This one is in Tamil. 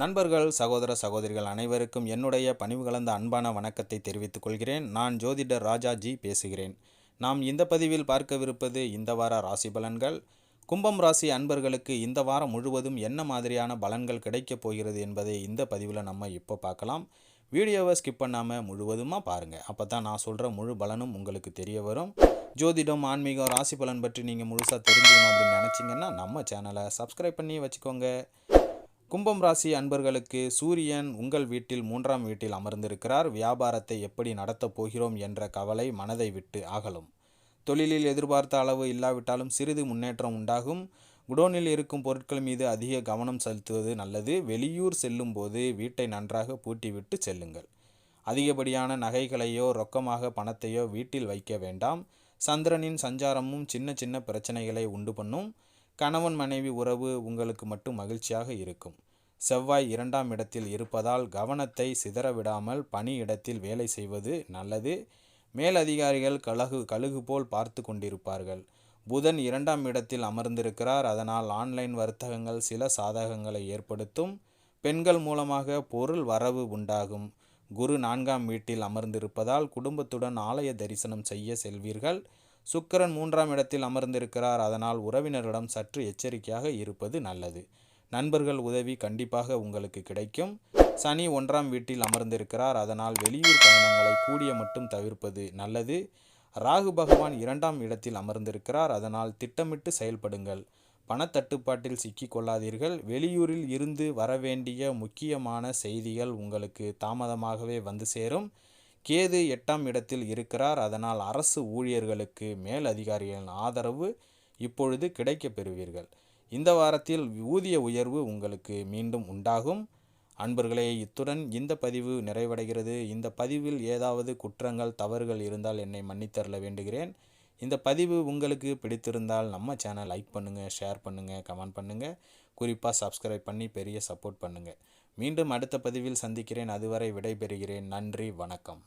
நண்பர்கள் சகோதர சகோதரிகள் அனைவருக்கும் என்னுடைய பணிவு கலந்த அன்பான வணக்கத்தை தெரிவித்துக் கொள்கிறேன். நான் ஜோதிடர் ராஜாஜி பேசுகிறேன். நாம் இந்த பதிவில் பார்க்கவிருப்பது இந்த வார ராசி பலன்கள். கும்பம் ராசி அன்பர்களுக்கு இந்த வாரம் முழுவதும் என்ன மாதிரியான பலன்கள் கிடைக்கப் போகிறது என்பதை இந்த பதிவில் நம்ம இப்போ பார்க்கலாம். வீடியோவை ஸ்கிப் பண்ணாமல் முழுவதுமாக பாருங்கள் அப்போ தான் நான் சொல்கிற முழு பலனும் உங்களுக்கு தெரிய வரும். ஜோதிடம் ஆன்மீகம் ராசி பலன் பற்றி நீங்கள் முழுசாக தெரிஞ்சுக்கணும் அப்படின்னு நினச்சிங்கன்னா நம்ம சேனலை சப்ஸ்கிரைப் பண்ணி வச்சுக்கோங்க. கும்பம் ராசி அன்பர்களுக்கு சூரியன் உங்கள் வீட்டில் மூன்றாம் வீட்டில் அமர்ந்திருக்கிறார். வியாபாரத்தை எப்படி நடத்தப் போகிறோம் என்ற கவலை மனதை விட்டு அகலும். தொழிலில் எதிர்பார்த்த அளவு இல்லாவிட்டாலும் சிறிது முன்னேற்றம் உண்டாகும். குடோனில் இருக்கும் பொருட்கள் மீது அதிக கவனம் செலுத்துவது நல்லது. வெளியூர் செல்லும் போது வீட்டை நன்றாக பூட்டிவிட்டு செல்லுங்கள். அதிகப்படியான நகைகளையோ ரொக்கமாக பணத்தையோ வீட்டில் வைக்க வேண்டாம். சந்திரனின் சஞ்சாரமும் சின்ன சின்ன பிரச்சனைகளை உண்டு பண்ணும். கணவன் மனைவி உறவு உங்களுக்கு மட்டும் மகிழ்ச்சியாக இருக்கும். செவ்வாய் இரண்டாம் இடத்தில் இருப்பதால் கவனத்தை சிதறவிடாமல் பணி இடத்தில் வேலை செய்வது நல்லது. மேலதிகாரிகள் கழகு கழுகு போல் பார்த்து கொண்டிருப்பார்கள். புதன் இரண்டாம் இடத்தில் அமர்ந்திருக்கிறார். அதனால் ஆன்லைன் வர்த்தகங்கள் சில சாதகங்களை ஏற்படுத்தும். பெண்கள் மூலமாக பொருள் வரவு உண்டாகும். குரு நான்காம் வீட்டில் அமர்ந்திருப்பதால் குடும்பத்துடன் ஆலய தரிசனம் செய்ய செல்வீர்கள். சுக்கிரன் மூன்றாம் இடத்தில் அமர்ந்திருக்கிறார். அதனால் உறவினரிடம் சற்று எச்சரிக்கையாக இருப்பது நல்லது. நண்பர்கள் உதவி கண்டிப்பாக உங்களுக்கு கிடைக்கும். சனி ஒன்றாம் வீட்டில் அமர்ந்திருக்கிறார். அதனால் வெளியூர் பயணங்களை கூடிய மட்டும் தவிர்ப்பது நல்லது. ராகு பகவான் இரண்டாம் இடத்தில் அமர்ந்திருக்கிறார். அதனால் திட்டமிட்டு செயல்படுங்கள். பணத்தட்டுப்பாட்டில் சிக்கிக்கொள்ளாதீர்கள். வெளியூரில் இருந்து வரவேண்டிய முக்கியமான செய்திகள் உங்களுக்கு தாமதமாகவே வந்து சேரும். கேது எட்டாம் இடத்தில் இருக்கிறார். அதனால் அரசு ஊழியர்களுக்கு மேல் அதிகாரிகளின் ஆதரவு இப்பொழுது கிடைக்கப் பெறுவீர்கள். இந்த வாரத்தில் ஊதிய உயர்வு உங்களுக்கு மீண்டும் உண்டாகும். அன்பர்களே இத்துடன் இந்த பதிவு நிறைவடைகிறது. இந்த பதிவில் ஏதாவது குற்றங்கள் தவறுகள் இருந்தால் என்னை மன்னித்தரல வேண்டுகிறேன். இந்த பதிவு உங்களுக்கு பிடித்திருந்தால் நம்ம சேனல் லைக் பண்ணுங்கள் ஷேர் பண்ணுங்கள் கமெண்ட் பண்ணுங்கள் குறிப்பாக சப்ஸ்கிரைப் பண்ணி பெரிய சப்போர்ட் பண்ணுங்கள் மீண்டும் அடுத்த பதிவில் சந்திக்கிறேன். அதுவரை விடைபெறுகிறேன். நன்றி. வணக்கம்.